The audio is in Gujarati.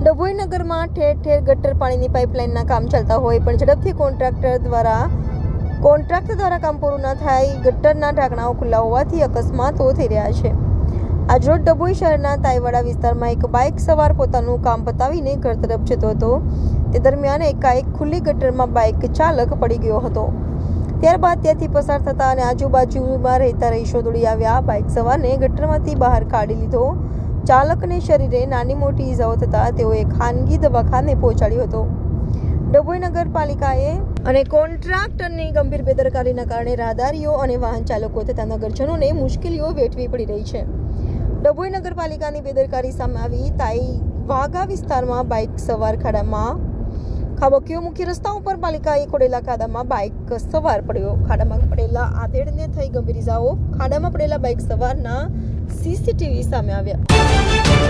ડભોઈ નગરમાં ઠેર ઠેર ગટર પાણીની પાઇપલાઇનના કામ ચાલતા હોય પણ ઝડપથી કોન્ટ્રાક્ટર દ્વારા કોન્ટ્રાક્ટર દ્વારા કામ પૂરું ન થાય, ગટરના ઢાંકણાઓ ખુલ્લા હોવાથી અકસ્માતો થઈ રહ્યા છે. આજરોજ ડભોઈ શહેરના તાઈવાડા વિસ્તારમાં એક બાઇક સવાર પોતાનું કામ પતાવીને ઘર તરફ જતો હતો. તે દરમિયાન એકાએક ખુલ્લી ગટરમાં બાઇક ચાલક પડી ગયો હતો. ત્યારબાદ ત્યાંથી પસાર થતા અને આજુબાજુમાં રહેતા રહીશો દોડી આવ્યા. બાઇક સવારને ગટરમાંથી બહાર કાઢી લીધો. ચાલકને શરીરે નાની મોટી ઇજાઓ થતાં તેઓએ ખાનગી દવાખાને પહોંચાડ્યો હતો. ડભોઈ નગરપાલિકાએ અને કોન્ટ્રાક્ટરની ગંભીર બેદરકારીના કારણે રાહદારીઓ અને વાહન ચાલકો તથા નગરજનોને મુશ્કેલીઓ વેઠવી પડી રહી છે. ડભોઈ નગરપાલિકાની બેદરકારી સામે આવી તાઈ વાઘા વિસ્તારમાં બાઇક સવાર ખાડામાં ખાબકીઓ મુખ્ય રસ્તા ઉપર પાલિકાએ ખોડેલા ખાડામાં બાઇક સવાર પડ્યો. ખાડામાં પડેલા આધેડને થઈ ગંભીર ઇજાઓ ખાડામાં પડેલા બાઇક સવારના સીસીટીવી સામે આવ્યા.